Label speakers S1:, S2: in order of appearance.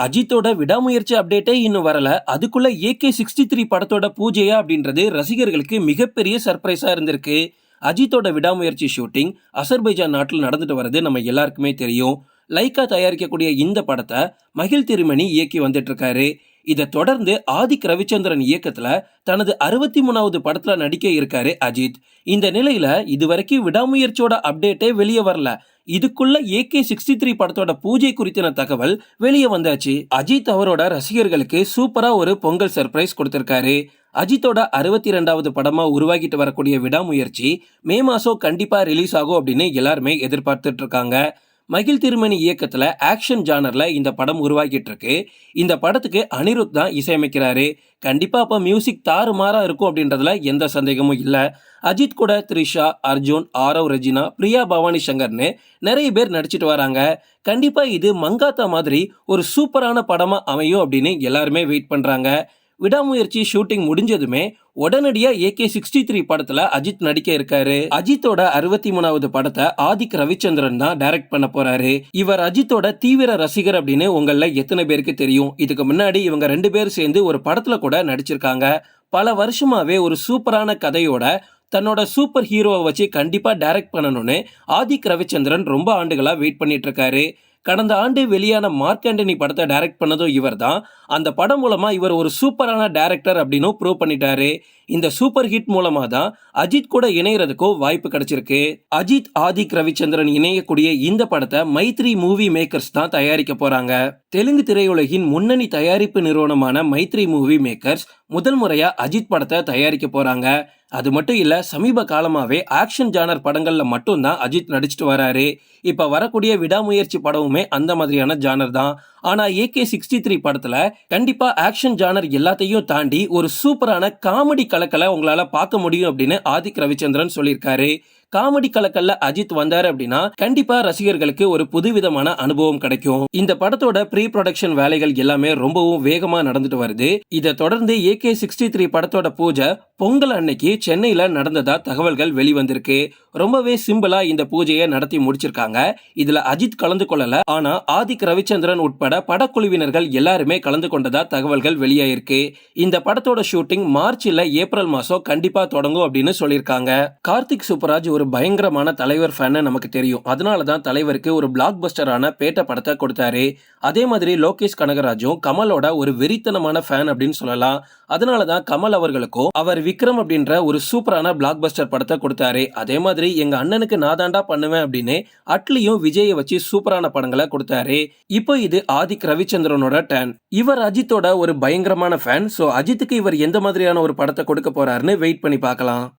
S1: அஜித்தோட விடாமுயற்சி அப்டேட்டே இன்னும் வரல. அதுக்குள்ள ஏகே சிக்ஸ்டி த்ரீ படத்தோட பூஜையா அப்படின்றது ரசிகர்களுக்கு மிகப்பெரிய சர்ப்ரைஸா இருந்திருக்கு. அஜித்தோட விடாமுயற்சி ஷூட்டிங் அசர்பைஜான் நாட்டில் நடந்துட்டு வர்றது நம்ம எல்லாருக்குமே தெரியும். லைக்கா தயாரிக்கக்கூடிய இந்த படத்தை மகிழ் திருமணி இயக்கி வந்துட்டு இருக்காரு. இதை தொடர்ந்து ஆதிக் ரவிச்சந்திரன் இயக்கத்துல தனது அறுபத்தி மூணாவது படத்துல நடிக்க இருக்காரு அஜித். இந்த நிலையில இதுவரைக்கும் விடாமுயற்சியோட அப்டேட்டே வெளியே வரல. இதுக்குள்ள ஏகே சிக்ஸ்டி த்ரீ படத்தோட பூஜை குறித்தின தகவல் வெளியே வந்தாச்சு. அஜித் அவரோட ரசிகர்களுக்கு சூப்பரா ஒரு பொங்கல் சர்ப்ரைஸ் கொடுத்திருக்காரு. அஜித்தோட அறுபத்தி ரெண்டாவது படமா உருவாகிட்டு வரக்கூடிய விடாமுயற்சி மே மாசம் கண்டிப்பா ரிலீஸ் ஆகும் அப்படின்னு எல்லாருமே எதிர்பார்த்துட்டு இருக்காங்க. மகிழ் திருமணி இயக்கத்தில் ஆக்ஷன் ஜானரில் இந்த படம் உருவாக்கிட்டு இருக்கு இந்த படத்துக்கு அனிருத் தான் இசையமைக்கிறாரு. கண்டிப்பாக அப்போ மியூசிக் தாறுமாறா இருக்கும் அப்படின்றதுல எந்த சந்தேகமும் இல்லை. அஜித் கூட த்ரிஷா அர்ஜுன் ஆரவ் ரெஜினா பிரியா பவானி சங்கர்னு நிறைய பேர் நடிச்சிட்டு வராங்க. கண்டிப்பாக இது மங்காத்தா மாதிரி ஒரு சூப்பரான படமாக அமையும் அப்படின்னு எல்லாருமே வெயிட் பண்ணுறாங்க விடாமுயற்சி ஷூட்டிங் முடிஞ்சதுமே உடனடியா ஏகே சிக்ஸ்டி த்ரீ படத்துல அஜித் நடிக்க இருக்காரு. அஜித்தோட அறுபத்தி மூணாவது படத்தை ஆதிக் ரவிச்சந்திரன் தான் டைரக்ட் பண்ண போறாரு. இவர் அஜித்தோட தீவிர ரசிகர் அப்படின்னு உங்கள எத்தனை பேருக்கு தெரியும்? இதுக்கு முன்னாடி இவங்க ரெண்டு பேரும் சேர்ந்து ஒரு படத்துல கூட நடிச்சிருக்காங்க. பல வருஷமாவே ஒரு சூப்பரான கதையோட தன்னோட சூப்பர் ஹீரோவை வச்சு கண்டிப்பா டைரக்ட் பண்ணணும்னு ஆதிக் ரவிச்சந்திரன் ரொம்ப ஆண்டுகளா வெயிட் பண்ணிட்டு இருக்காரு. கடந்த ஆண்டு வெளியான மார்க் ஆண்டனி படத்தை டைரக்ட் பண்ணதும் இவர் தான் அந்த படம் மூலமாக இவர் ஒரு சூப்பரான டேரக்டர் அப்படின்னு ப்ரூவ் பண்ணிட்டாரு. இந்த சூப்பர் ஹிட் மூலமாக தான் அஜித் கூட இணையறதுக்கோ வாய்ப்பு கிடைச்சிருக்கு. அஜித் ஆதிக் ரவிச்சந்திரன் இணையக்கூடிய இந்த படத்தை மைத்ரி மூவி மேக்கர்ஸ் தான் தயாரிக்க போறாங்க. தெலுங்கு திரையுலகின் முன்னணி தயாரிப்பு நிறுவனமான மைத்ரி மூவி மேக்கர்ஸ் முதல் முறையா அஜித் படத்தை தயாரிக்க போறாங்க. அது மட்டும் இல்ல சமீப காலமாவே ஆக்ஷன் ஜானர் படங்கள்ல மட்டும்தான் அஜித் நடிச்சிட்டு வராரு. இப்ப வரக்கூடிய விடாமுயற்சி படமுமே அந்த மாதிரியான ஜானர் தான். ஆனா ஏகே சிக்ஸ்டி த்ரீ படத்துல கண்டிப்பா ஆக்ஷன் ஜானர் எல்லாத்தையும் தாண்டி ஒரு சூப்பரான காமெடி கலக்கலை உங்களால பார்க்க முடியும் அப்படின்னு ஆதிக் ரவிச்சந்திரன் சொல்லியிருக்காரு. காமெடி கலக்கல்ல அஜித் வந்தாரு அப்படின்னா கண்டிப்பா ரசிகர்களுக்கு ஒரு புதுவிதமான அனுபவம் கிடைக்கும். இந்த படத்தோட ப்ரீ ப்ரொடக்ஷன் வேலைகள் எல்லாமே ரொம்பவும் வேகமா நடந்துட்டு வருது. இதை தொடர்ந்து ஏகே சிக்ஸ்டி த்ரீ படத்தோட பூஜை பொங்கல் அன்னைக்கு சென்னையில நடந்ததா தகவல்கள் வெளிவந்திருக்கு. ரொம்பவே சிம்பிளா இந்த பூஜையை நடத்தி முடிச்சிருக்காங்க. இதுல அஜித் கலந்து கொள்ளல ஆனா ஆதிக் ரவிச்சந்திரன் உட்பட படக்குழுவினர்கள் எல்லாருமே கலந்து கொண்டதா தகவல்கள் வெளியாயிருக்கு. இந்த படத்தோட ஷூட்டிங் மார்ச் இல்ல ஏப்ரல் மாசம் கண்டிப்பா தொடங்கும் அப்படின்னு சொல்லியிருக்காங்க. கார்த்திக் சூப்பராஜ் ஒரு பயங்கரமான தலைவர் ஃபேன்னு நமக்கு தெரியும். அதனால தான் தலைவருக்கு ஒரு பிளாக் பஸ்டரான பேட்ட படத்தை கொடுத்தாரு. அதே மாதிரி லோகேஷ் கனகராஜும் கமலோட ஒரு வெறித்தனமான ஃபேன் அப்படின்னு சொல்லலாம். அதனால தான் கமல் அவர்களுக்கும் அவர் விக்ரம் அப்படின்ற ஒரு சூப்பரான பிளாக் பஸ்டர் படத்தை கொடுத்தாரு. அதே மாதிரி எங்க அண்ணனுக்கு நான் தாண்டா பண்ணுவேன் அப்படின்னு அட்லியும் விஜயை வச்சு சூப்பரான படங்களை கொடுத்தாரு. இப்போ இது ஆதிக் ரவிச்சந்திரனோட டேன் இவர் அஜித்தோட ஒரு பயங்கரமான ஃபேன் ஸோ அஜித்துக்கு இவர் எந்த மாதிரியான ஒரு படத்தை கொடுக்க போறாருன்னு வெயிட் பண்ணி பார்க்கலாம்.